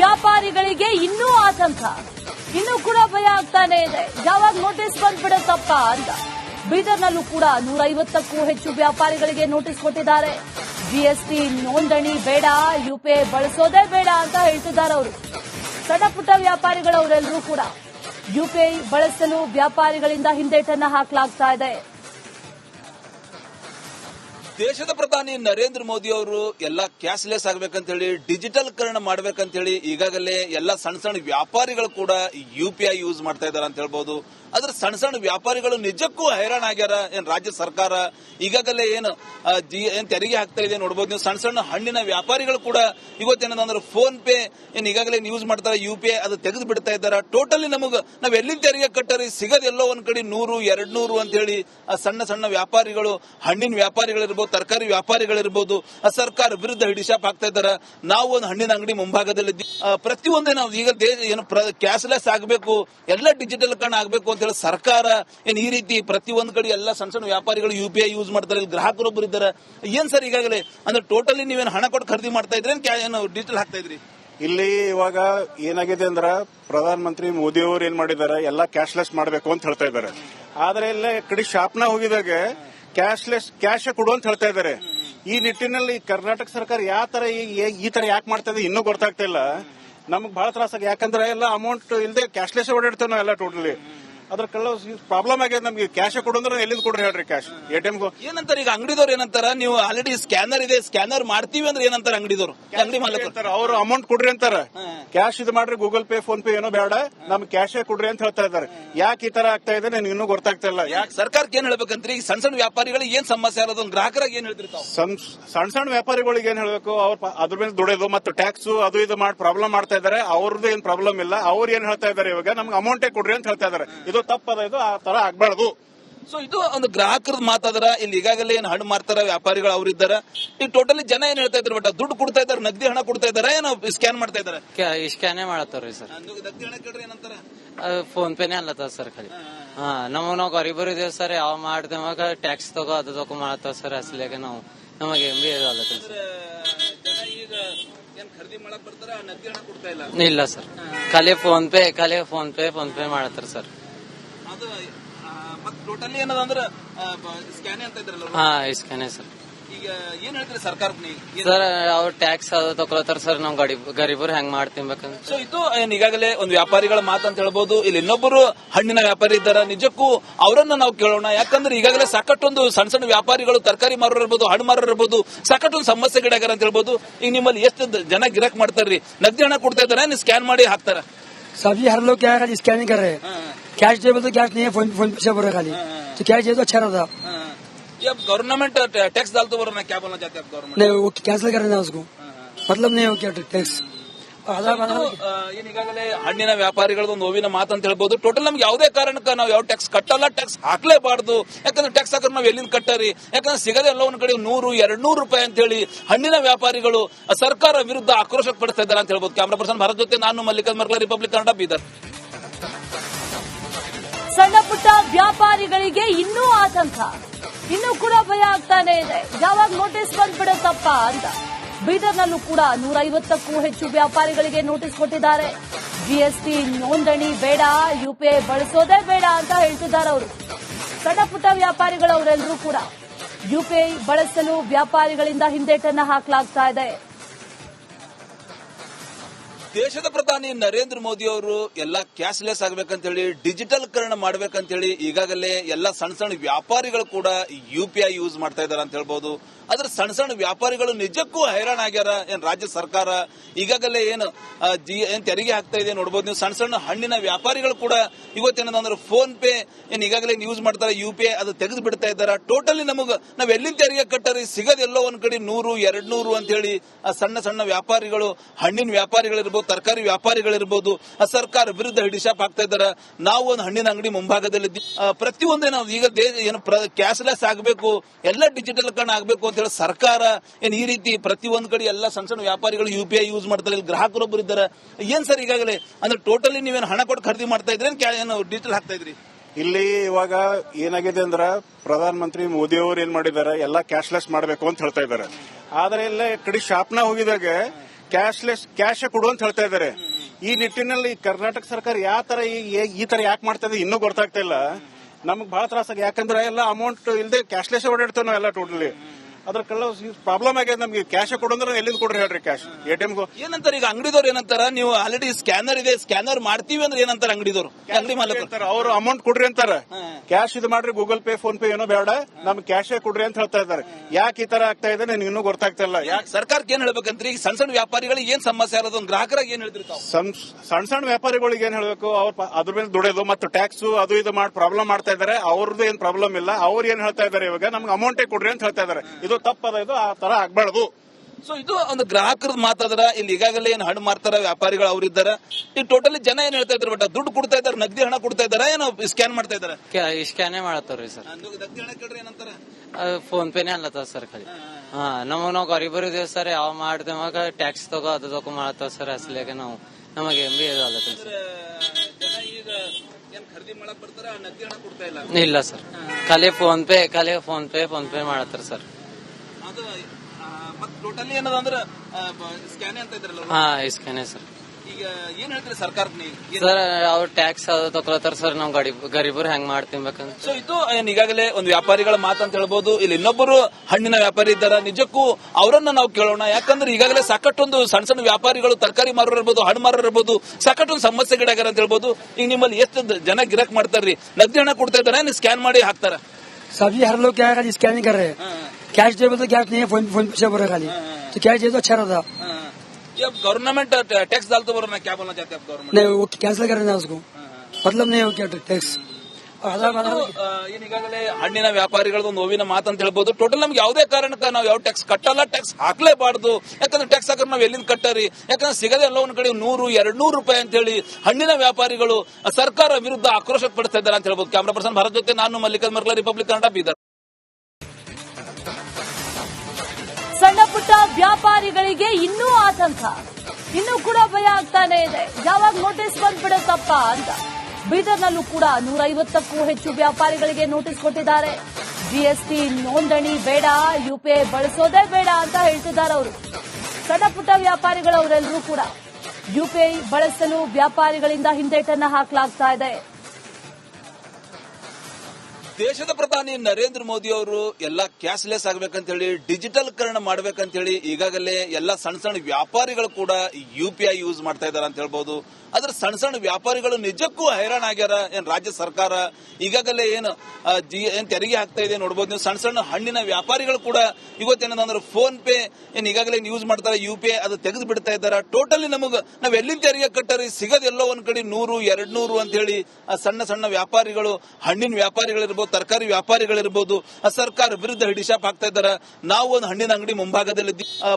ವ್ಯಾಪಾರಿಗಳಿಗೆ ಇನ್ನೂ ಆತಂಕ. ಇನ್ನೂ ಕೂಡ ಭಯ ಆಗ್ತಾನೆ ಇದೆ. ಯಾವಾಗ ನೋಟಿಸ್ ಬಂದ್ಬಿಡುತ್ತಪ್ಪ ಅಂತ. ಬೀದರ್ನಲ್ಲೂ ಕೂಡ ನೂರೈವತ್ತಕ್ಕೂ ಹೆಚ್ಚು ವ್ಯಾಪಾರಿಗಳಿಗೆ ನೋಟಿಸ್ ಕೊಟ್ಟಿದ್ದಾರೆ. ಜಿಎಸ್ಟಿ ನೋಂದಣಿ ಬೇಡ ಯುಪಿಐ ಬಳಸೋದೇ ಬೇಡ ಅಂತ ಹೇಳ್ತಿದ್ದಾರೆ ಅವರು. ಸಣ್ಣ ಪುಟ್ಟ ವ್ಯಾಪಾರಿಗಳವರೆಲ್ಲರೂ ಕೂಡ ಯುಪಿಐ ಬಳಸಲು ವ್ಯಾಪಾರಿಗಳಿಂದ ಹಿಂದೇಟನ್ನು ಹಾಕಲಾಗ್ತಾ ಇದೆ. ದೇಶದ ಪ್ರಧಾನಿ ನರೇಂದ್ರ ಮೋದಿ ಅವರು ಎಲ್ಲ ಕ್ಯಾಶ್ಲೆಸ್ ಆಗ್ಬೇಕಂತ ಹೇಳಿ ಡಿಜಿಟಲ್ ಕರಣ ಮಾಡ್ಬೇಕಂತ ಹೇಳಿ ಈಗಾಗಲೇ ಎಲ್ಲ ಸಣ್ಣ ಸಣ್ಣ ವ್ಯಾಪಾರಿಗಳು ಕೂಡ ಯು ಪಿ ಐ ಯೂಸ್ ಮಾಡ್ತಾ ಇದಾರೆ ಅಂತ ಹೇಳ್ಬೋದು. ಆದ್ರೆ ಸಣ್ಣ ಸಣ್ಣ ವ್ಯಾಪಾರಿಗಳು ನಿಜಕ್ಕೂ ಹೈರಾಣ ಆಗ್ಯಾರ ಏನ್ ರಾಜ್ಯ ಸರ್ಕಾರ ಈಗಾಗಲೇ ಏನು ಜಿ, ಏನ್ ತೆರಿಗೆ ಹಾಕ್ತಾ ಇದೆ ನೋಡ್ಬೋದು. ನೀವು ಸಣ್ಣ ಸಣ್ಣ ಹಣ್ಣಿನ ವ್ಯಾಪಾರಿಗಳು ಕೂಡ ಇವತ್ತೇನಂದ್ರೆ ಫೋನ್ ಪೇ, ಏನ್ ಈಗಾಗಲೇ ಯೂಸ್ ಮಾಡ್ತಾರೆ, ಯು ಪಿ ಐ ಅದು ತೆಗೆದು ಬಿಡ್ತಾ ಇದ್ದಾರೆ. ಟೋಟಲಿ ನಮಗ್, ನಾವ್ ಎಲ್ಲಿ ತೆರಿಗೆ ಕಟ್ಟರಿ? ಸಿಗದೆಲ್ಲೋ ಒಂದ್ ಕಡೆ ನೂರು ಎರಡ್ ನೂರು ಅಂತ ಹೇಳಿ, ಆ, ಸಣ್ಣ ಸಣ್ಣ ವ್ಯಾಪಾರಿಗಳು, ಹಣ್ಣಿನ ವ್ಯಾಪಾರಿಗಳಿರ್ಬೋದು, ತರಕಾರಿ ವ್ಯಾಪಾರಿಗಳಿರ್ಬೋದು, ಆ, ಸರ್ಕಾರ ವಿರುದ್ಧ ಹಿಡಿಶಾಪ್ ಹಾಕ್ತಾ ಇದ್ದಾರೆ. ನಾವು ಒಂದು ಹಣ್ಣಿನ ಅಂಗಡಿ ಮುಂಭಾಗದಲ್ಲಿ ಪ್ರತಿಯೊಂದೇ ನಾವು ಈಗ ಏನು ಕ್ಯಾಶ್ಲೆಸ್ ಆಗಬೇಕು, ಎಲ್ಲ ಡಿಜಿಟಲ್ ಕಣ ಆಗಬೇಕು ಅಂತ ಹೇಳಿ ಸರ್ಕಾರ ಏನ್ ಈ ರೀತಿ ಪ್ರತಿಯೊಂದು ಕಡೆ ಎಲ್ಲ ಸಣ್ಣ ಸಣ್ಣ ವ್ಯಾಪಾರಿಗಳು ಯು ಪಿ ಐ ಯೂಸ್ ಮಾಡ್ತಾರೆ, ಇಲ್ಲಿ ಗ್ರಾಹಕರೊಬ್ಬರು ಇದ್ದಾರೆ. ಏನ್ ಸರ್ ಈಗಾಗಲೇ? ಅಂದ್ರೆ ಟೋಟಲಿ ನೀವೇನು ಹಣ ಕೊಟ್ಟು ಖರೀದಿ ಮಾಡ್ತಾ ಇದ್ರೆ ಏನು ಡಿಜಿಟಲ್ ಹಾಕ್ತಾ ಇದ್ರಿ? ಇಲ್ಲಿ ಇವಾಗ ಏನಾಗಿದೆ ಅಂದ್ರ ಪ್ರಧಾನ ಮಂತ್ರಿ ಮೋದಿ ಅವರು ಏನ್ ಮಾಡಿದ್ದಾರೆ? ಎಲ್ಲ ಕ್ಯಾಶ್ಲೆಸ್ ಮಾಡಬೇಕು ಅಂತ ಹೇಳ್ತಾ ಇದ್ದಾರೆ. ಆದ್ರೆ ಇಲ್ಲೇ ಕಡೆ ಶಾಪ್ನ ಹೋಗಿದಾಗ ಕ್ಯಾಶ್ಲೆಸ್ ಕ್ಯಾಶ್ ಕೊಡು ಅಂತ ಹೇಳ್ತಾ ಇದ್ದಾರೆ. ಈ ನಿಟ್ಟಿನಲ್ಲಿ ಕರ್ನಾಟಕ ಸರ್ಕಾರ ಯಾವ ತರ ಈ- ತರ ಯಾಕೆ ಮಾಡ್ತಾ ಇದೆ ಇನ್ನೂ ಗೊತ್ತಾಗ್ತಾ ಇಲ್ಲ. ನಮಗ್ ಬಹಳ ತ್ರಾಸ ಯಾಕಂದ್ರೆ ಎಲ್ಲ ಅಮೌಂಟ್ ಇಲ್ಲದೆ ಕ್ಯಾಶ್ಲೆಸ್ ಓಡಾಡ್ತೇವೆ ನಾವು ಟೋಟಲಿ ಅದ್ರ ಕಳ್ಳ ಪ್ರಾಬ್ಲಮ್ ಆಗ್ಯದ ನಮ್ಗೆ ಕ್ಯಾಶ್ ಕೊಡು ಅಂದ್ರೆ ಎಲ್ಲಿಂದ ಕೊಡ್ರಿ ಹೇಳ್ರಿ ಕ್ಯಾಶ್ ಎ ಟಿ ಎಂ ಏನಂತಾರೆ ಈಗ ಅಂಗಡಿದವ್ರು ಏನಂತಾರ? ನೀವು ಆಲ್ರೆಡಿ ಸ್ಕ್ಯಾನರ್ ಇದೆ ಸ್ಕ್ಯಾನರ್ ಮಾಡ್ತೀವಿ ಅಂದ್ರೆ ಏನಂತಾರೆ ಅಂಗಡಿದವ್ರು? ಅಂಗಡಿ ಮಾಲೀಕರು. ಅವ್ರು ಅಮೌಂಟ್ ಕೊಡ್ರಿ ಅಂತಾರ. ಕ್ಯಾಶ್ ಇದು ಮಾಡ್ರಿ ಗೂಗಲ್ ಪೇ ಫೋನ್ ಪೇ ಏನೋ ಬೇಡ. ನಮ್ ಕ್ಯಾಶ್ ಕೊಡ್ರಿ ಅಂತ ಹೇಳ್ತಾ ಇದಾರೆ ಯಾಕೆ ಈ ತರ ಆಗ್ತಾ ಇದೆ ನನಗೆ ಇನ್ನೂ ಗೊತ್ತಾಗ್ತಾ ಇಲ್ಲ. ಯಾಕೆ? ಸರ್ಕಾರಕ್ಕೆ ಏನ್ ಹೇಳ್ಬೇಕಂತ್ರಿ? ಈಗ ಸಣ್ಣ ಸಣ್ಣ ವ್ಯಾಪಾರಿಗಳಿಗೆ ಏನ್ ಸಮಸ್ಯೆ ಆಗೋದು? ಗ್ರಾಹಕರಾಗಿ ಏನ್ ಹೇಳ್ತೀರಿ ಸಣ್ಣ ಸಣ್ಣ ವ್ಯಾಪಾರಿಗಳಿಗೆ ಏನ್ ಹೇಳ್ಬೇಕು? ಅವ್ರ ಅದ್ರ ಮೇಲೆ ದುಡಿಯೋದು ಮತ್ತು ಟ್ಯಾಕ್ಸ್ ಅದು ಇದು ಮಾಡಿ ಪ್ರಾಬ್ಲಮ್ ಮಾಡ್ತಾ ಇದಾರೆ ಅವ್ರದ್ದು ಏನ್ ಪ್ರಾಬ್ಲಮ್ ಇಲ್ಲ. ಅವ್ರು ಏನ್ ಹೇಳ್ತಾ ಇದಾರೆ ಇವಾಗ? ನಮ್ಗೆ ಅಮೌಂಟೇ ಕೊಡ್ರಿ ಅಂತ ಹೇಳ್ತಾ ಇದಾರೆ ಇದು ತಪ್ಪದ ಇದು ಆ ತರ ಆಗ್ಬಾರ್ದು. ಸೊ ಇದು ಒಂದು ಗ್ರಾಹಕರದ ಮಾತಾದ್ರ ಇಲ್ಲಿ ಈಗಾಗಲೇ ಏನ್ ಹಣ್ಣು ಮಾರ್ತಾರ ವ್ಯಾಪಾರಿಗಳು ಅವ್ರಿದ್ದಾರ ಈ ಟೋಟಲಿ ಜನ ಏನ್ ಹೇಳ್ತಾ ಇದ್ರು ಬಟ್ ದುಡ್ಡು ಕೊಡ್ತಾ ಇದಾರೆ ನಗದಿ ಹಣ ಕೊಡ್ತಾ ಇದಾರೆ ಏನೋ ಸ್ಕ್ಯಾನ್ ಮಾಡ್ತಾ ಇದಾರೆ ಸ್ಕ್ಯಾನೇ ಮಾಡತ್ತಾರ್ರಿ ಸರ್. ನಗದಿ ಹಣ ಕೇಳ್ರಿ ಏನಂತಾರ? ಫೋನ್ ಪೇನೇ ಅಲ್ಲತ್ತ ಸರ್ ಖಾಲಿ. ಹಾ ನಮಗ್ ನಾವು ಗರೀಬರು ಇದೇವ್ ಸರ್ ಯಾವ ಮಾಡ್ದೇವಾಗ ಟ್ಯಾಕ್ಸ್ ತಗೋ ಅದು ತಗೋ ಮಾಡತ್ತಾವ ಸರ್ ಅಸಲಿಗೆ ನಾವು. ನಮಗೆ ಎಂ ಬಿ ಇಲ್ಲ? ಇಲ್ಲ ಸರ್. ಖಾಲಿ ಫೋನ್ ಪೇ ಖಾಲಿ ಫೋನ್ ಪೇ ಫೋನ್ ಪೇ ಮಾಡತ್ತಾರ ಸರ್. ಟೋಟಲಿ ಏನದಂದ್ರ ಸ್ಕ್ಯಾನೆ ಅಂತ ಇದ್ರಲ್ಲ ಹಾ ಸ್ಕ್ಯಾನೆ ಸರ್. ಈಗ ಏನ್ ಹೇಳ್ತೀರಿ ಸರ್ಕಾರಕ್ಕೆ ಸರ್ ಟ್ಯಾಕ್ಸ್ ಅದು ತಗೊಳತಾರ ಸರ್ ನಾವು ಗರೀಬರು ಹೆಂಗ್ ಮಾಡ್ತಿನ್ಬೇಕಂದ್ರೆ ಸೊ ಇದು ಈಗಾಗಲೇ ಒಂದು ವ್ಯಾಪಾರಿಗಳ ಮಾತಂತ ಹೇಳ್ಬೋದು. ಇಲ್ಲಿ ಇನ್ನೊಬ್ಬರು ಹಣ್ಣಿನ ವ್ಯಾಪಾರಿ ಇದ್ದಾರ. ನಿಜಕ್ಕೂ ಅವರನ್ನ ನಾವು ಕೇಳೋಣ. ಯಾಕಂದ್ರೆ ಈಗಾಗಲೇ ಸಾಕಷ್ಟೊಂದು ಸಣ್ಣ ಸಣ್ಣ ವ್ಯಾಪಾರಿಗಳು ತರಕಾರಿ ಮಾರೋರು ಇರ್ಬೋದು ಹಣ್ಣು ಮಾರೋರು ಇರ್ಬೋದು ಸಾಕಷ್ಟೊಂದು ಸಮಸ್ಯೆ ಗಿಡಗಾರ ಅಂತ ಹೇಳ್ಬೋದು. ಈಗ ನಿಮ್ಮಲ್ಲಿ ಎಷ್ಟು ಜನ ಗಿರಾಕ್ ಮಾಡ್ತಾರ್ರಿ? ನಗದಿ ಹಣ ಕೊಡ್ತಾ ಇದಾರೆ ಸ್ಕ್ಯಾನ್ ಮಾಡಿ ಹಾಕ್ತಾರ? ಸಭಿ ಹರ್ ಸ್ಕ್ಯಾನಿಂಗ್ ಕರೆ? खाली स्कैनिंग कर रहे हैं कैश टेबल तो कैश नहीं है फोन फोन पे से भर रहे हैं खाली तो कैश है तो अच्छा रहता अब गवर्नमेंट टैक्स डालते बोल मैं क्या बोलना चाहते हैं आप गवर्नमेंट नहीं वो कैंसिल कर देना उसको मतलब नहीं हो क्या टैक्स आधार आधार ಆ, ಏನ್ ಈಗಾಗಲೇ ಹಣ್ಣಿನ ವ್ಯಾಪಾರಿಗಳದ್ದು ಒಂದು ನೋವಿನ ಮಾತಂತ ಹೇಳ್ಬೋದು ಟೋಟಲ್ ನಮ್ಗೆ ಯಾವುದೇ ಕಾರಣಕ್ಕೆ ನಾವು ಯಾವ ಟ್ಯಾಕ್ಸ್ ಕಟ್ಟಲ್ಲ ಟ್ಯಾಕ್ಸ್ ಹಾಕ್ಲೇಬಾರ್ದು ಯಾಕಂದ್ರೆ ಟ್ಯಾಕ್ಸ್ ಹಾಕಿದ್ರೆ ನಾವು ಎಲ್ಲಿಂದ ಕಟ್ಟರಿ ಯಾಕಂದ್ರೆ ಸಿಗದೆ ಎಲ್ಲ ಒಂದ್ ಕಡೆ ನೂರು ಎರಡ್ ನೂರು ರೂಪಾಯಿ ಅಂತ ಹೇಳಿ ಹಣ್ಣಿನ ವ್ಯಾಪಾರಿಗಳು ಆ, ಸರ್ಕಾರ ವಿರುದ್ಧ ಆಕ್ರೋಶ ಪಡಿಸ್ತಾ ಇದ್ದಾರೆ ಅಂತ ಹೇಳ್ಬೋದು ಕ್ಯಾಮ್ರಾ ಪರ್ಸನ್ ಭಾರತ್ ಜೊತೆ ನಾನು ಮಲ್ಲಿಕಾರ್ಜುನ್ ಮರ್ಕಲ ರಿಪಬ್ಲಿಕ್ ಕನ್ನಡ ಬೀದರ್ ಸಣ್ಣ ಪುಟ್ಟ ವ್ಯಾಪಾರಿಗಳಿಗೆ ಇನ್ನೂ ಆತಂಕ. ಇನ್ನೂ ಕೂಡ ಭಯ ಆಗ್ತಾನೆ ಇದೆ. ಯಾವಾಗ ನೋಟಿಸ್ ಬಂದ್ಬಿಡುತ್ತಪ್ಪ ಅಂತ. ಬೀದರ್ನಲ್ಲೂ ಕೂಡ ನೂರೈವತ್ತಕ್ಕೂ ಹೆಚ್ಚು ವ್ಯಾಪಾರಿಗಳಿಗೆ ನೋಟಿಸ್ ಕೊಟ್ಟಿದ್ದಾರೆ. ಜಿಎಸ್ಟಿ ನೋಂದಣಿ ಬೇಡ ಯುಪಿಐ ಬಳಸೋದೇ ಬೇಡ ಅಂತ ಹೇಳ್ತಿದ್ದಾರೆ ಅವರು. ಸಣ್ಣ ಪುಟ್ಟ ವ್ಯಾಪಾರಿಗಳವರೆಲ್ಲರೂ ಕೂಡ ಯುಪಿಐ ಬಳಸಲು ವ್ಯಾಪಾರಿಗಳಿಂದ ಹಿಂದೇಟನ್ನು ಹಾಕಲಾಗ್ತಾ ಇದೆ. ದೇಶದ ಪ್ರಧಾನಿ ನರೇಂದ್ರ ಮೋದಿ ಅವರು ಎಲ್ಲ ಕ್ಯಾಶ್ಲೆಸ್ ಆಗ್ಬೇಕಂತೇಳಿ ಡಿಜಿಟಲ್ ಕರಣ ಮಾಡ್ಬೇಕಂತೇಳಿ ಈಗಾಗಲೇ ಎಲ್ಲ ಸಣ್ಣ ಸಣ್ಣ ವ್ಯಾಪಾರಿಗಳು ಕೂಡ ಯು ಪಿ ಐ ಯೂಸ್ ಮಾಡ್ತಾ ಇದಾರೆ ಅಂತ ಹೇಳ್ಬೋದು. ಆದ್ರೆ ಸಣ್ಣ ಸಣ್ಣ ವ್ಯಾಪಾರಿಗಳು ನಿಜಕ್ಕೂ ಹೈರಾಣ ಆಗ್ಯಾರ ಏನ್ ರಾಜ್ಯ ಸರ್ಕಾರ ಈಗಾಗಲೇ ಏನು ಜಿ, ಏನ್ ತೆರಿಗೆ ಹಾಕ್ತಾ ಇದೆ ನೋಡ್ಬೋದು. ನೀವು ಸಣ್ಣ ಸಣ್ಣ ಹಣ್ಣಿನ ವ್ಯಾಪಾರಿಗಳು ಕೂಡ ಇವತ್ತೇನಂದ್ರೆ ಫೋನ್ ಪೇ, ಏನ್ ಈಗಾಗಲೇ ಯೂಸ್ ಮಾಡ್ತಾರೆ, ಯು ಪಿ ಐ ಅದು ತೆಗೆದು ಬಿಡ್ತಾ ಇದ್ದಾರೆ? ಟೋಟಲಿ ನಮಗ್, ನಾವ್ ಎಲ್ಲಿಂದ ತೆರಿಗೆ ಕಟ್ಟರಿ? ಸಿಗದೆಲ್ಲೋ ಒಂದ್ ಕಡೆ ನೂರು ಎರಡ್ ನೂರು ಅಂತ ಹೇಳಿ, ಆ, ಸಣ್ಣ ಸಣ್ಣ ವ್ಯಾಪಾರಿಗಳು, ಹಣ್ಣಿನ ವ್ಯಾಪಾರಿಗಳಿರ್ಬೋದು, ತರಕಾರಿ ವ್ಯಾಪಾರಿಗಳಿರ್ಬೋದು, ಆ, ಸರ್ಕಾರ ವಿರುದ್ಧ ಹಿಡಿಶಾಪ್ ಹಾಕ್ತಾ ಇದ್ದಾರೆ? ನಾವು ಒಂದು ಹಣ್ಣಿನ ಅಂಗಡಿ ಮುಂಭಾಗದಲ್ಲಿ ಪ್ರತಿಯೊಂದೇ ನಾವು ಈಗ ಏನು ಕ್ಯಾಶ್ಲೆಸ್ ಆಗಬೇಕು, ಎಲ್ಲ ಡಿಜಿಟಲ್ ಕಣ ಆಗಬೇಕು ಅಂತ ಹೇಳಿ ಸರ್ಕಾರ ಏನ್ ಈ ರೀತಿ ಪ್ರತಿಯೊಂದು ಕಡೆ ಎಲ್ಲ ಸಣ್ಣ ಸಣ್ಣ ವ್ಯಾಪಾರಿಗಳು ಯು ಪಿ ಐ ಯೂಸ್ ಮಾಡ್ತಾರೆ, ಇಲ್ಲಿ ಗ್ರಾಹಕರೊಬ್ಬರು ಇದ್ದಾರೆ. ಏನ್ ಸರ್ ಈಗಾಗಲೇ? ಅಂದ್ರೆ ಟೋಟಲಿ ನೀವೇನು ಹಣ ಕೊಟ್ಟು ಖರೀದಿ ಮಾಡ್ತಾ ಇದ್ರಿ, ಏನ್ ಡಿಜಿಟಲ್ ಹಾಕ್ತಾ ಇದ್ರಿ? ಇಲ್ಲಿ ಇವಾಗ ಏನಾಗಿದೆ ಅಂದ್ರ ಪ್ರಧಾನ ಮಂತ್ರಿ ಮೋದಿ ಅವರು ಏನ್ ಮಾಡಿದ್ದಾರೆ, ಎಲ್ಲ ಕ್ಯಾಶ್ಲೆಸ್ ಮಾಡಬೇಕು ಅಂತ ಹೇಳ್ತಾ ಇದ್ದಾರೆ. ಆದ್ರೆ ಇಲ್ಲೇ ಕಡೆ ಶಾಪ್ನ ಹೋಗಿದಾಗ ಕ್ಯಾಶ್ಲೆಸ್ ಕ್ಯಾಶ್ ಕೊಡು ಅಂತ ಹೇಳ್ತಾ ಇದ್ದಾರೆ. ಈ ನಿಟ್ಟಿನಲ್ಲಿ ಕರ್ನಾಟಕ ಸರ್ಕಾರ ಯಾವ ತರ ಈ- ತರ ಯಾಕೆ ಮಾಡ್ತಾ ಇದೆ ಇನ್ನೂ ಗೊತ್ತಾಗ್ತಾ ಇಲ್ಲ. ನಮ್ಗೆ ಬಹಳ ತ್ರಾಸ ಯಾಕಂದ್ರೆ ಎಲ್ಲ ಅಮೌಂಟ್ ಇಲ್ಲದೆ ಕ್ಯಾಶ್ಲೆಸ್ ಓಡಾಡ್ತೇವೆ ನಾವೆಲ್ಲ ಟೋಟಲಿ ಅದ್ರ ಕಳ್ಳ ಪ್ರಾಬ್ಲಮ್ ಆಗ್ಯದ ನಮ್ಗೆ ಕ್ಯಾಶ್ ಕೊಡು ಅಂದ್ರೆ ಎಲ್ಲಿಂದ ಕೊಡ್ರಿ ಹೇಳ್ರಿ ಕ್ಯಾಶ್ ಎ ಟಿ ಏನಂತಾರೆ ಈಗ ಅಂಗಡಿದವ್ರು ಏನಂತಾರ? ನೀವು ಆಲ್ರೆಡಿ ಸ್ಕ್ಯಾನರ್ ಇದೆ ಸ್ಕ್ಯಾನರ್ ಮಾಡ್ತೀವಿ ಅಂದ್ರೆ ಏನಂತಾರ ಅಂಗಡಿದವರು? ಅಂಗಡಿ ಮಾಲಕರು. ಅವ್ರು ಅಮೌಂಟ್ ಕೊಡ್ರಿ ಅಂತಾರ. ಕ್ಯಾಶ್ ಇದು ಮಾಡ್ರಿ ಗೂಗಲ್ ಪೇ ಫೋನ್ ಪೇ ಏನೋ ಬೇಡ. ನಮ್ಗೆ ಕ್ಯಾಶ್ ಕೊಡ್ರಿ ಅಂತ ಹೇಳ್ತಾ ಇದ್ದಾರೆ. ಯಾಕೆ ಈ ತರ ಆಗ್ತಾ ಇದೆ ನನಗೆ ಇನ್ನೂ ಗೊತ್ತಾಗ್ತಾ ಇಲ್ಲ. ಯಾಕೆ ಸರ್ಕಾರಕ್ಕೆ ಏನ್ ಹೇಳ್ಬೇಕಂತ್ರಿ? ಈಗ ಸಣ್ಣ ಸಣ್ಣ ವ್ಯಾಪಾರಿಗಳಿಗೆ ಏನ್ ಸಮಸ್ಯೆ ಇರೋದು ಗ್ರಾಹಕರಾಗಿ ಏನ್ ಹೇಳ್ತೀರಿ ಸಣ್ಣ ಸಣ್ಣ ವ್ಯಾಪಾರಿಗಳಿಗೆ ಏನ್ ಹೇಳ್ಬೇಕು? ಅವ್ರ ಅದ್ರ ಮೇಲೆ ದುಡಿಯೋದು ಮತ್ತೆ ಟ್ಯಾಕ್ಸ್ ಅದು ಇದು ಮಾಡಿ ಪ್ರಾಬ್ಲಮ್ ಮಾಡ್ತಾ ಇದ್ದಾರೆ. ಅವ್ರದ್ದು ಏನ್ ಪ್ರಾಬ್ಲಮ್ ಇಲ್ಲ. ಅವ್ರು ಏನ್ ಹೇಳ್ತಾ ಇದ್ದಾರೆ ಇವಾಗ? ನಮ್ಗೆ ಅಮೌಂಟೇ ಕೊಡ್ರಿ ಅಂತ ಹೇಳ್ತಾ ಇದ್ದಾರೆ. ಇದು ತಪ್ಪದ ಇದು ಆ ತರ ಆಗ್ಬಾರ್ದು. ಸೊ ಇದು ಒಂದು ಗ್ರಾಹಕರದ್ ಮಾತಾದ್ರ ಇಲ್ಲಿ ಈಗಾಗಲೇ ಏನ್ ಹಣ್ಣು ಮಾರ್ತಾರ ವ್ಯಾಪಾರಿಗಳು ಅವ್ರಿದ್ದಾರ ಈ ಟೋಟಲಿ ಜನ ಏನ್ ಹೇಳ್ತಾ ಇದ್ರು ಬಟ್ ದುಡ್ಡು ಕೊಡ್ತಾ ಇದಾರೆ ನಗದಿ ಹಣ ಕೊಡ್ತಾ ಇದಾರ ಏನೋ ಸ್ಕ್ಯಾನ್ ಮಾಡ್ತಾ ಇದಾರೆ ಸ್ಕ್ಯಾನೇ ಮಾಡತ್ತವ್ರಿ ಸರ್. ನಗದಿ ಹಣ ಕೇಳ್ರಿ ಏನಂತಾರ? ಫೋನ್ ಪೇನೆ ಅಲ್ಲತ್ತದ ಸರ್ ಖಾಲಿ. ಹಾ ನಮಗ್ ನಾವು ಗರೀಬರು ಇದೇವ್ ಸರ್ ಯಾವ ಮಾಡ್ದೇವಾಗ ಟ್ಯಾಕ್ಸ್ ತಗೋ ಅದು ತಗೋ ಮಾಡತ್ತವ ಸರ್ ಅಸಲಿಗೆ ನಾವು. ನಮಗೆ ಎಂ ಬಿ ಅಲ್ಲತ್ತ ಸರ್. ಈಗ ಏನ್ ಖರೀದಿ ಮಾಡಕ್ ಬರ್ತಾರ ನಗದಿ ಹಣ ಕೊಡ್ತಾ ಇಲ್ಲ? ಇಲ್ಲ ಸರ್. ಖಾಲಿ ಫೋನ್ ಪೇ ಖಾಲಿ ಫೋನ್ ಪೇ ಫೋನ್ ಪೇ ಮಾಡತ್ತಾರ ಸರ್. ಅದು ಮತ್ತೆ ಟೋಟಲಿ ಏನದಂದ್ರೆ ಸ್ಕ್ಯಾನೇ ಅಂತ ಇದ್ರಲ್ಲ ಹಾ ಸ್ಕ್ಯಾನೇ ಸರ್. ಈಗ ಏನ್ ಹೇಳ್ತೀರಿ ಸರ್ಕಾರದ ಸರ್ ಅವ್ರು ಟ್ಯಾಕ್ಸ್ ತಗೊಳತಾರ ಸರ್ ನಾವು ಗರೀಬರು ಹೆಂಗ್ ಮಾಡ್ತಿರ್ಬೇಕಂತ ಸೊ ಇದು ಏನ್ ಈಗಾಗಲೇ ಒಂದು ವ್ಯಾಪಾರಿಗಳ ಮಾತು ಅಂತ ಹೇಳ್ಬೋದು ಇಲ್ಲಿ ಇನ್ನೊಬ್ಬರು ಹಣ್ಣಿನ ವ್ಯಾಪಾರಿ ಇದ್ದಾರ ನಿಜಕ್ಕೂ ಅವರನ್ನ ನಾವು ಕೇಳೋಣ. ಯಾಕಂದ್ರೆ ಈಗಾಗಲೇ ಸಾಕಷ್ಟೊಂದು ಸಣ್ಣ ಸಣ್ಣ ವ್ಯಾಪಾರಿಗಳು ತರಕಾರಿ ಮಾರೋರು ಇರ್ಬೋದು ಹಣ್ಣು ಮಾರೋರು ಇರ್ಬೋದು ಸಾಕಷ್ಟೊಂದು ಸಮಸ್ಯೆ ಗಿಡಗಾರ ಅಂತ ಹೇಳ್ಬೋದು ಈಗ ನಿಮ್ಮಲ್ಲಿ ಎಷ್ಟು ಜನ ಗಿರಕ್ ಮಾಡ್ತಾರ್ರಿ? ನಗದಿ ಹಣ ಕೊಡ್ತಾ ಇದ್ದಾರೆ? ಸ್ಕ್ಯಾನ್ ಮಾಡಿ ಹಾಕ್ತಾರ? ಸಭಿ ಹರ್ ಲೋಗ್ ಸ್ಕ್ಯಾನಿಂಗ್ ಕರ್ खाली स्कैनिंग कर रहे हैं कैश दे बोलते कैश नहीं है फोन फोन पे से भरे खाली तो कैश दे तो अच्छा रहता ये गवर्नमेंट टैक्स डालते बोल मैं क्या बोलना चाहते हैं आप गवर्नमेंट नहीं वो कैंसिल कर रहे हैं उसको मतलब नहीं हो क्या टैक्स आधार ಇದು, ಆ, ಏನ್ ಈಗಾಗಲೇ ಹಣ್ಣಿನ ವ್ಯಾಪಾರಿಗಳದ್ದು ಒಂದು ನೋವಿನ ಮಾತಂತ ಹೇಳ್ಬೋದು ಟೋಟಲ್ ನಮ್ಗೆ ಯಾವುದೇ ಕಾರಣಕ್ಕೆ ನಾವು ಯಾವ ಟ್ಯಾಕ್ಸ್ ಕಟ್ಟಲ್ಲ ಟ್ಯಾಕ್ಸ್ ಹಾಕ್ಲೇಬಾರ್ದು ಯಾಕಂದ್ರೆ ಟ್ಯಾಕ್ಸ್ ಹಾಕಿದ್ರೆ ನಾವು ಎಲ್ಲಿಂದ ಕಟ್ಟರಿ ಯಾಕಂದ್ರೆ ಸಿಗದೆ ಎಲ್ಲ ಒಂದ್ ಕಡೆ ನೂರು ಎರಡ್ ನೂರು ರೂಪಾಯಿ ಅಂತ ಹೇಳಿ ಹಣ್ಣಿನ ವ್ಯಾಪಾರಿಗಳು ಆ, ಸರ್ಕಾರ ವಿರುದ್ಧ ಆಕ್ರೋಶ ಪಡಿಸ್ತಾ ಇದ್ದಾರೆ ಅಂತ ಹೇಳ್ಬೋದು ಕ್ಯಾಮ್ರಾ ಪರ್ಸನ್ ಭರತ್ ಜೊತೆ ನಾನು ಮಲ್ಲಿಕಾ ಮರ್ಲಾ ರಿಪಬ್ಲಿಕ್ ಕನ್ನಡ ಬೀದರ್ ಸಣ್ಣ ಪುಟ್ಟ ವ್ಯಾಪಾರಿಗಳಿಗೆ ಇನ್ನೂ ಆತಂಕ. ಇನ್ನೂ ಕೂಡ ಭಯ ಆಗ್ತಾನೆ ಇದೆ. ಯಾವಾಗ ನೋಟಿಸ್ ಬಂದ್ಬಿಡುತ್ತಪ್ಪ ಅಂತ. ಬೀದರ್ನಲ್ಲೂ ಕೂಡ ನೂರೈವತ್ತಕ್ಕೂ ಹೆಚ್ಚು ವ್ಯಾಪಾರಿಗಳಿಗೆ ನೋಟಿಸ್ ಕೊಟ್ಟಿದ್ದಾರೆ. ಜಿಎಸ್ಟಿ ನೋಂದಣಿ ಬೇಡ ಯುಪಿಐ ಬಳಸೋದೇ ಬೇಡ ಅಂತ ಹೇಳ್ತಿದ್ದಾರೆ ಅವರು. ಸಣ್ಣ ಪುಟ್ಟ ವ್ಯಾಪಾರಿಗಳವರೆಲ್ಲರೂ ಕೂಡ. ಯುಪಿಐ ಬಳಸಲು ವ್ಯಾಪಾರಿಗಳಿಂದ ಹಿಂದೇಟನ್ನು ಹಾಕಲಾಗ್ತಾ ಇದೆ. ದೇಶದ ಪ್ರಧಾನಿ ನರೇಂದ್ರ ಮೋದಿ ಅವರು ಎಲ್ಲ ಕ್ಯಾಶ್ಲೆಸ್ ಆಗ್ಬೇಕಂತ ಹೇಳಿ ಡಿಜಿಟಲ್ ಕರಣ ಮಾಡ್ಬೇಕಂತ ಹೇಳಿ ಈಗಾಗಲೇ ಎಲ್ಲ ಸಣ್ಣ ಸಣ್ಣ ವ್ಯಾಪಾರಿಗಳು ಕೂಡ ಯು ಪಿ ಐ ಯೂಸ್ ಮಾಡ್ತಾ ಇದಾರೆ ಅಂತ ಹೇಳ್ಬೋದು. ಆದ್ರೆ ಸಣ್ಣ ಸಣ್ಣ ವ್ಯಾಪಾರಿಗಳು ನಿಜಕ್ಕೂ ಹೈರಾಣ ಆಗ್ಯಾರ ಏನ್ ರಾಜ್ಯ ಸರ್ಕಾರ? ಈಗಾಗಲೇ ಏನು ಜಿ, ಏನ್ ತೆರಿಗೆ ಹಾಕ್ತಾ ಇದೆ ನೋಡ್ಬೋದು. ನೀವು ಸಣ್ಣ ಸಣ್ಣ ಹಣ್ಣಿನ ವ್ಯಾಪಾರಿಗಳು ಕೂಡ ಇವತ್ತೇನಂದ್ರೆ ಫೋನ್ ಪೇ ಏನ್ ಈಗಾಗಲೇ ಯೂಸ್ ಮಾಡ್ತಾರೆ ಯು ಪಿ ಐ, ಅದು ತೆಗೆದು ಬಿಡ್ತಾ ಇದ್ದಾರೆ. ಟೋಟಲಿ ನಮಗ್, ನಾವ್ ಎಲ್ಲಿಂದ ತೆರಿಗೆ ಕಟ್ಟರಿ? ಸಿಗದೆಲ್ಲೋ ಒಂದ್ ಕಡೆ ನೂರು ಎರಡ್ ನೂರು ಅಂತ ಹೇಳಿ ಸಣ್ಣ ಸಣ್ಣ ವ್ಯಾಪಾರಿಗಳು, ಹಣ್ಣಿನ ವ್ಯಾಪಾರಿಗಳಿರ್ಬೋದು ತರಕಾರಿ ವ್ಯಾಪಾರಿಗಳಿರ್ಬೋದು, ಆ ಸರ್ಕಾರ ವಿರುದ್ಧ ಹಿಡಿಶಾಪ್ ಹಾಕ್ತಾ ಇದ್ದಾರೆ. ನಾವು ಒಂದು ಹಣ್ಣಿನ ಅಂಗಡಿ ಮುಂಭಾಗದಲ್ಲಿ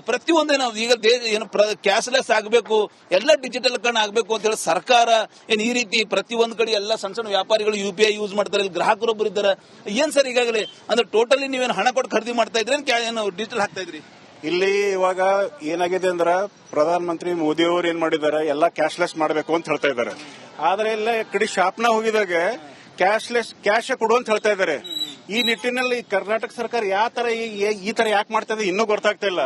ಪ್ರತಿಯೊಂದೇ ನಾವು ಈಗ ಏನು ಕ್ಯಾಶ್ಲೆಸ್ ಆಗಬೇಕು, ಎಲ್ಲ ಡಿಜಿಟಲ್ ಕಣ ಆಗಬೇಕು ಅಂತ ಹೇಳಿ ಸರ್ಕಾರ ಏನು ಈ ರೀತಿ ಪ್ರತಿಯೊಂದು ಕಡೆ ಎಲ್ಲ ಸಣ್ಣ ಸಣ್ಣ ವ್ಯಾಪಾರಿಗಳು ಯು ಪಿ ಐ ಯೂಸ್ ಮಾಡ್ತಾರೆ, ಇಲ್ಲಿ ಗ್ರಾಹಕರೊಬ್ಬರು ಇದ್ದಾರೆ. ಏನ್ ಸರ್ ಈಗಾಗಲೇ? ಅಂದ್ರೆ ಟೋಟಲಿ ನೀವೇನು ಹಣ ಕೊಟ್ಟು ಖರೀದಿ ಮಾಡ್ತಾ ಇದ್ರೆ ಏನ್ ಡಿಜಿಟಲ್ ಹಾಕ್ತಾ ಇದ್ರಿ? ಇಲ್ಲಿ ಇವಾಗ ಏನಾಗಿದೆ ಅಂದ್ರೆ ಪ್ರಧಾನ ಮಂತ್ರಿ ಮೋದಿ ಅವರು ಏನ್ ಮಾಡಿದ್ದಾರೆ, ಎಲ್ಲ ಕ್ಯಾಶ್ಲೆಸ್ ಮಾಡಬೇಕು ಅಂತ ಹೇಳ್ತಾ ಇದ್ದಾರೆ. ಆದ್ರೆ ಇಲ್ಲ ಕಡೆ ಶಾಪ್ನ ಹೋಗಿದಾಗ ಕ್ಯಾಶ್ಲೆಸ್, ಕ್ಯಾಶ್ ಕೊಡು ಅಂತ ಹೇಳ್ತಾ ಇದ್ದಾರೆ. ಈ ನಿಟ್ಟಿನಲ್ಲಿ ಕರ್ನಾಟಕ ಸರ್ಕಾರ ಯಾವ ತರ ಈ- ತರ ಯಾಕೆ ಮಾಡ್ತಾ ಇದೆ ಇನ್ನೂ ಗೊತ್ತಾಗ್ತಾ ಇಲ್ಲ.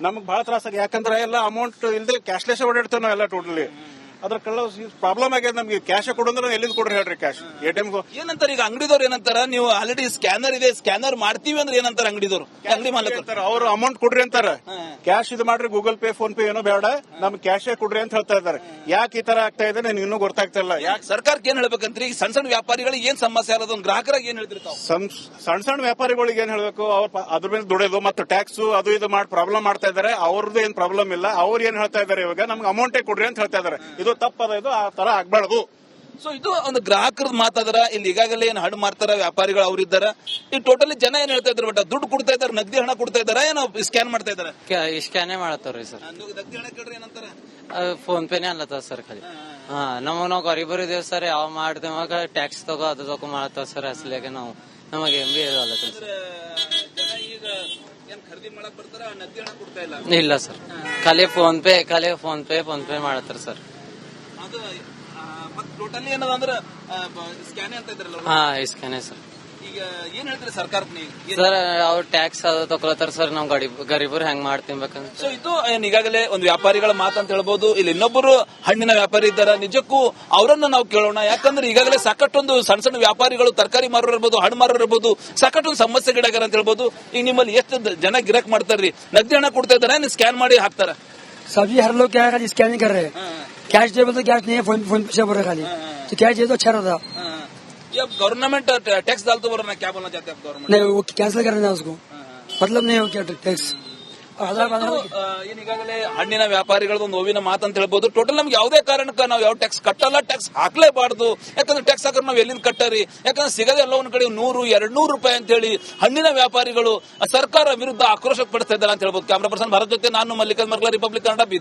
ನಮ್ಗೆ ಬಹಳ ತ್ರಾಸ ಯಾಕಂದ್ರೆ ಎಲ್ಲ ಅಮೌಂಟ್ ಇಲ್ಲದೆ ಕ್ಯಾಶ್ಲೆಸ್ ಓಡಾಡ್ತೇವೆ ನಾವೆಲ್ಲ ಟೋಟಲಿ ಅದ್ರ ಕಳ್ಳ ಪ್ರಾಬ್ಲಮ್ ಆಗ್ಯದ ನಮ್ಗೆ ಕ್ಯಾಶ್ ಕೊಡು ಅಂದ್ರೆ ಎಲ್ಲಿಂದ ಕೊಡ್ರಿ ಹೇಳ್ರಿ ಕ್ಯಾಶ್ ಎಟಿಎಂ ಏನಂತಾರೆ ಈಗ ಅಂಗಡಿದವ್ರು ಏನಂತಾರ? ನೀವು ಆಲ್ರೆಡಿ ಸ್ಕ್ಯಾನರ್ ಇದೆ ಸ್ಕ್ಯಾನರ್ ಮಾಡ್ತೀವಿ ಅಂದ್ರೆ ಏನಂತಾರ ಅಂಗಡಿದವ್ರು? ಅಂಗಡಿ ಮಾಲಕರು. ಅವ್ರು ಅಮೌಂಟ್ ಕೊಡ್ರಿ ಅಂತಾರ. ಕ್ಯಾಶ್ ಇದು ಮಾಡ್ರಿ ಗೂಗಲ್ ಪೇ ಫೋನ್ ಪೇ ಏನೋ ಬೇಡ. ನಮ್ ಕ್ಯಾಶ್ ಕೊಡ್ರಿ ಅಂತ ಹೇಳ್ತಾ ಇದ್ದಾರೆ. ಯಾಕೆ ಈ ತರ ಆಗ್ತಾ ಇದೆ? ನನಗೆ ಇನ್ನೂ ಗೊತ್ತಾಗ್ತಾ ಇಲ್ಲ. ಯಾಕೆ? ಸರ್ಕಾರಕ್ಕೆ ಏನ್ ಹೇಳ್ಬೇಕಂತ್ರಿ? ಈಗ ಸಣ್ಣ ಸಣ್ಣ ವ್ಯಾಪಾರಿಗಳಿಗೆ ಏನ್ ಸಮಸ್ಯೆ ಇರೋದು ಒಂದು ಗ್ರಾಹಕರಾಗಿ ಏನ್ ಹೇಳ್ತೀರಿ ಸಣ್ಣ ಸಣ್ಣ ವ್ಯಾಪಾರಿಗಳಿಗೆ ಏನ್ ಹೇಳ್ಬೇಕು? ಅವ್ರ ಅದ್ರ ಮೇಲೆ ದುಡಿಯೋದು ಮತ್ತೆ ಟ್ಯಾಕ್ಸ್ ಅದು ಇದು ಮಾಡಿ ಪ್ರಾಬ್ಲಮ್ ಮಾಡ್ತಾ ಇದಾರೆ ಅವ್ರದ್ದು ಏನ್ ಪ್ರಾಬ್ಲಮ್ ಇಲ್ಲ. ಅವ್ರು ಏನ್ ಹೇಳ್ತಾ ಇದ್ದಾರೆ ಇವಾಗ? ನಮ್ಗೆ ಅಮೌಂಟೇ ಕೊಡ್ರಿ ಅಂತ ಹೇಳ್ತಾ ಇದಾರೆ ಇದು ತಪ್ಪದ ಇದು ಆ ತರ ಆಗ್ಬಾರ್ದು. ಸೊ ಇದು ಒಂದು ಗ್ರಾಹಕರದ ಮಾತಾದ್ರ ಇಲ್ಲಿ ಈಗಾಗಲೇ ಏನ್ ಹಣ್ಣು ಮಾರ್ತಾರ ವ್ಯಾಪಾರಿಗಳು ಅವ್ರಿದ್ದಾರೆ ಈ ಟೋಟಲಿ ಜನ ಏನ್ ಹೇಳ್ತಾ ಇದ್ರು ಬಟ್ ದುಡ್ಡು ಕೊಡ್ತಾ ಇದಾರೆ ನಗದಿ ಹಣ ಕೊಡ್ತಾ ಇದಾರೆ ಏನೋ ಸ್ಕ್ಯಾನ್ ಮಾಡ್ತಾ ಇದಾರೆ. ಸ್ಕ್ಯಾನೇ ಮಾಡತ್ತವ್ರಿ ಸರ್. ನಗದಿ ಹಣ ಕೇಳ್ರಿ ಏನಂತಾರ? ಫೋನ್ ಪೇನೇ ಅಲ್ಲತ್ತ ಸರ್ ಖಾಲಿ. ಹಾ. ನಮಗ್ ನಾವು ಗರೀಬರು ಇದೇವ್ ಸರ್ ಯಾವ ಮಾಡ್ದೇವಾಗ ಟ್ಯಾಕ್ಸ್ ತಗೋ ಅದು ತಗೋ ಮಾಡತ್ತವ ಸರ್ ಅಸಲಿಗೆ ನಾವು. ನಮಗೆ ಎಂ ಬಿ ಅಲ್ಲತ್ತ ಸರ್. ಈಗ ಏನ್ ಖರೀದಿ ಮಾಡಕ್ ಬರ್ತಾರ ನಗದಿ ಹಣ ಕೊಡ್ತಾ ಇಲ್ಲ? ಇಲ್ಲ ಸರ್. ಖಾಲಿ ಫೋನ್ ಪೇ ಖಾಲಿ ಫೋನ್ ಪೇ ಫೋನ್ ಪೇ ಮಾಡತ್ತಾರ ಸರ್. ಟೋಟಲಿ ಏನದ ಅಂದ್ರ ಅಂತ ಇದ್ರಲ್ಲ ಹಾ ಸ್ಕ್ಯಾನೆ ಸರ್. ಈಗ ಏನ್ ಹೇಳ್ತೀರಿ ಸರ್ಕಾರಕ್ಕೆ ಸರ್ ಅವ್ರು ಟ್ಯಾಕ್ಸ್ ಅದು ತಗೊಳತಾರ ಸರ್ ನಾವು ಗರೀಬರು ಹೆಂಗ್ ಮಾಡ್ತಿನ್ಬೇಕಂದ್ರೆ ಸೊ ಇದು ಈಗಾಗಲೇ ಒಂದು ವ್ಯಾಪಾರಿಗಳ ಮಾತಂತ ಹೇಳ್ಬೋದು ಇಲ್ಲಿ ಇನ್ನೊಬ್ಬರು ಹಣ್ಣಿನ ವ್ಯಾಪಾರಿ ಇದ್ದಾರ ನಿಜಕ್ಕೂ ಅವರನ್ನ ನಾವು ಕೇಳೋಣ. ಯಾಕಂದ್ರೆ ಈಗಾಗಲೇ ಸಾಕಷ್ಟೊಂದು ಸಣ್ಣ ಸಣ್ಣ ವ್ಯಾಪಾರಿಗಳು ತರಕಾರಿ ಮಾರೋರು ಇರ್ಬೋದು ಹಣ್ಣು ಮಾರೋರು ಇರ್ಬೋದು ಸಾಕಷ್ಟೊಂದು ಸಮಸ್ಯೆ ಗಿಡಗಾರ ಅಂತ ಹೇಳ್ಬೋದು ಈಗ ನಿಮ್ಮಲ್ಲಿ ಎಷ್ಟು ಜನ ಗಿರಾಕ್ ಮಾಡ್ತಾರ್ರಿ? ನಗದಿ ಹಣ ಕೊಡ್ತಾ ಇದ್ದಾರೆ? ಸ್ಕ್ಯಾನ್ ಮಾಡಿ ಹಾಕ್ತಾರ? ಸಬ್ಜಿ ಹರಲೋಕೆ ಸ್ಕ್ಯಾನಿಂಗ್ ಕರ್ರೆ. खाली स्कैनिंग कर रहे हैं कैश दे बोलते कैश नहीं है फोन फोन पे से बोल रहे खाली तो कैश दे तो अच्छा रहता ये गवर्नमेंट टैक्स डालते बोल रहा क्या बोलना चाहते हैं आप गवर्नमेंट नहीं वो कैंसिल कर देना उसको मतलब नहीं हो क्या टैक्स और हजार पंद्रह ಆ, ಏನ್ ಈಗಾಗಲೇ ಹಣ್ಣಿನ ವ್ಯಾಪಾರಿಗಳದ್ದು ಒಂದು ನೋವಿನ ಮಾತಂತ ಹೇಳ್ಬೋದು ಟೋಟಲ್ ನಮ್ಗೆ ಯಾವುದೇ ಕಾರಣಕ್ಕೆ ನಾವು ಯಾವ ಟ್ಯಾಕ್ಸ್ ಕಟ್ಟಲ್ಲ ಟ್ಯಾಕ್ಸ್ ಹಾಕ್ಲೇಬಾರ್ದು ಯಾಕಂದ್ರೆ ಟ್ಯಾಕ್ಸ್ ಹಾಕಿದ್ರೆ ನಾವು ಎಲ್ಲಿಂದ ಕಟ್ಟರಿ ಯಾಕಂದ್ರೆ ಸಿಗದೆ ಎಲ್ಲ ಒಂದ್ ಕಡೆ ನೂರು ಎರಡ್ ನೂರು ರೂಪಾಯಿ ಅಂತ ಹೇಳಿ ಹಣ್ಣಿನ ವ್ಯಾಪಾರಿಗಳು ಸರ್ಕಾರ ವಿರುದ್ಧ ಆಕ್ರೋಶ ಪಡಿಸ್ತಾ ಇದ್ದಾರೆ ಅಂತ ಹೇಳ್ಬೋದು ಕ್ಯಾಮ್ರಾ ಪರ್ಸನ್ ಭಾರತ್ ಜೊತೆ ನಾನು ಮಲ್ಲಿಕಾರ್ಜುನ್ ಮರ್ಗಲ ರಿಪಬ್ಲಿಕ್ ಕನ್ನಡ ಬೀದರ್